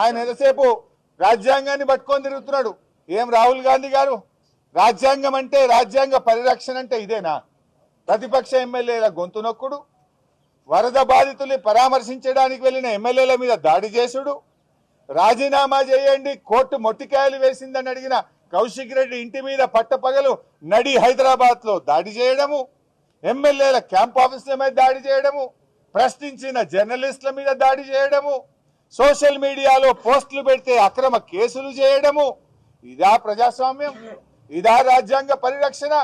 ఆయన ఎంతసేపు రాజ్యాంగాన్ని పట్టుకొని తిరుగుతున్నాడు? ఏం రాహుల్ గాంధీ గారు? రాజ్యాంగం అంటే రాజ్యాంగ పరిరక్షణ అంటే ఇదేనా? ప్రతిపక్ష ఎమ్మెల్యేల గొంతు నొక్కుడు వరద బాధితుల్ని పరామర్శించడానికి వెళ్ళిన ఎమ్మెల్యేల మీద దాడి చేసుడు రాజీనామా చేయండి కోర్టు మొట్టికాయలు వేసిందని అడిగిన కౌశిక్ రెడ్డి ఇంటి మీద పట్టపగలు నడి హైదరాబాద్లో దాడి చేయడము ఎమ్మెల్యేల క్యాంప్ ఆఫీసుల మీద దాడి చేయడము ప్రశ్నించిన జర్నలిస్టుల మీద దాడి చేయడము సోషల్ మీడియాలో పోస్టులు పెడితే అక్రమ కేసులు చేయడము. ఇదా ప్రజాస్వామ్యం ఇదా రాజ్యాంగ పరిరక్షణ.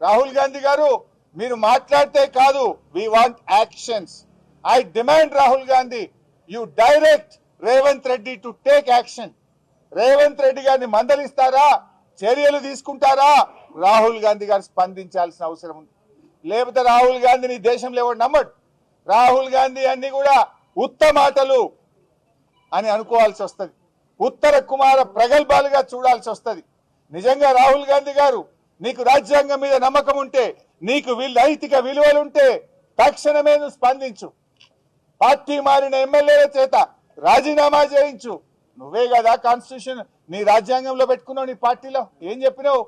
రాహుల్ గాంధీ గారు మీరు మాట్లాడితే కాదు we want actions I demand Rahul Gandhi you direct Revanth Reddy to take action Revanth Reddy గారిని మందలిస్తారా? చర్యలు తీసుకుంటారా? రాహుల్ గాంధీ గారు స్పందించాల్సిన అవసరం ఉంది. లేకపోతే రాహుల్ గాంధీని దేశంలో ఎవరు నమ్మడు? రాహుల్ గాంధీ అన్ని కూడా ఉత్తమాటలు అని అనుకోవాల్సి వస్తుంది. ఉత్తర కుమార ప్రగల్భాలుగా చూడాల్సి వస్తుంది. నిజంగా రాహుల్ గాంధీ గారు నీకు రాజ్యాంగం మీద నమ్మకం ఉంటే నీకు నైతిక విలువలుంటే తక్షణమే నువ్వు స్పందించు. పార్టీ మారిన ఎమ్మెల్యేల చేత రాజీనామా చేయించు. నువ్వే కదా కాన్స్టిట్యూషన్ నీ రాజ్యాంగంలో పెట్టుకున్నావు నీ పార్టీలో ఏం చెప్పినావు?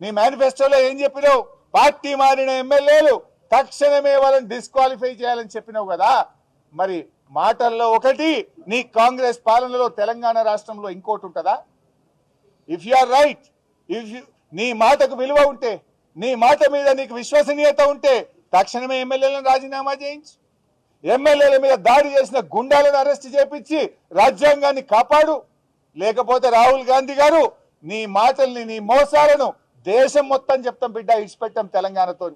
నీ మేనిఫెస్టోలో ఏం చెప్పినావు? పార్టీ మారిన ఎమ్మెల్యేలు తక్షణమే వాళ్ళని డిస్క్వాలిఫై చేయాలని చెప్పినావు కదా. మరి మాటల్లో ఒకటి నీ కాంగ్రెస్ పాలనలో తెలంగాణ రాష్ట్రంలో ఇంకోటి ఉంటుందా? If you are right if you నీ మాటకు విలువ ఉంటే నీ మాట మీద నీకు విశ్వసనీయత ఉంటే తక్షణమే ఎమ్మెల్యేలను రాజీనామా చేయించు. ఎమ్మెల్యేల మీద దాడి చేసిన గుండాలను అరెస్ట్ చేపించి రాజ్యాంగాన్ని కాపాడు. లేకపోతే రాహుల్ గాంధీ గారు నీ మాటల్ని నీ మోసాలను దేశం మొత్తం చెప్తాం బిడ్డ ఇడిచిపెట్టాం తెలంగాణతో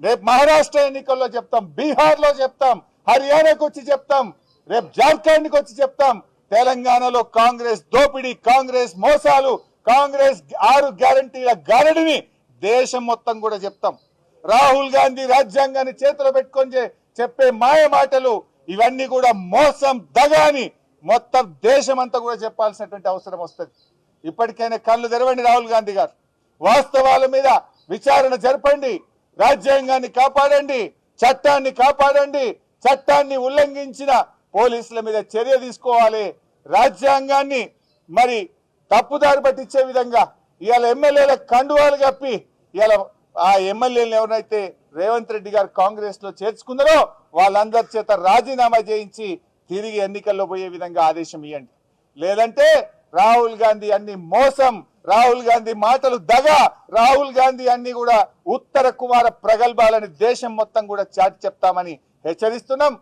రేపు మహారాష్ట్ర ఎన్నికల్లో చెప్తాం బీహార్లో చెప్తాం హర్యానాకు వచ్చి చెప్తాం. రేపు జార్ఖండ్కి వచ్చి చెప్తాం. తెలంగాణలో కాంగ్రెస్ దోపిడీ కాంగ్రెస్ మోసాలు కాంగ్రెస్ ఆరు గ్యారంటీల గారడిని దేశం మొత్తం కూడా చెప్తాం. రాహుల్ గాంధీ రాజ్యాంగాన్ని చేతిలో పెట్టుకొని చెప్పే మాయ మాటలు ఇవన్నీ కూడా మోసం దగాని మొత్తం దేశం అంతా కూడా చెప్పాల్సినటువంటి అవసరం వస్తుంది. ఇప్పటికైనా కళ్ళు తెరవండి రాహుల్ గాంధీ గారు. వాస్తవాల మీద విచారణ జరపండి. రాజ్యాంగాన్ని కాపాడండి. చట్టాన్ని కాపాడండి. చట్టాన్ని ఉల్లంఘించిన పోలీసుల మీద చర్య తీసుకోవాలి. రాజ్యాంగాన్ని మరి తప్పుదారి పట్టించే విధంగా ఇవాళ ఎమ్మెల్యేల కండువాలు కప్పి ఇవాళ ఆ ఎమ్మెల్యేలను ఎవరైతే రేవంత్ రెడ్డి గారు కాంగ్రెస్లో చేర్చుకున్నారో వాళ్ళందరి చేత రాజీనామా చేయించి తిరిగి ఎన్నికల్లో పోయే విధంగా ఆదేశం ఇవ్వండి. లేదంటే రాహుల్ గాంధీ అన్ని మోసం రాహుల్ గాంధీ మాటలు దగ రాహుల్ గాంధీ అన్ని కూడా ఉత్తర కుమార ప్రగల్భాలని దేశం మొత్తం కూడా చాటి చెప్తామని హెచ్చరిస్తున్నాం.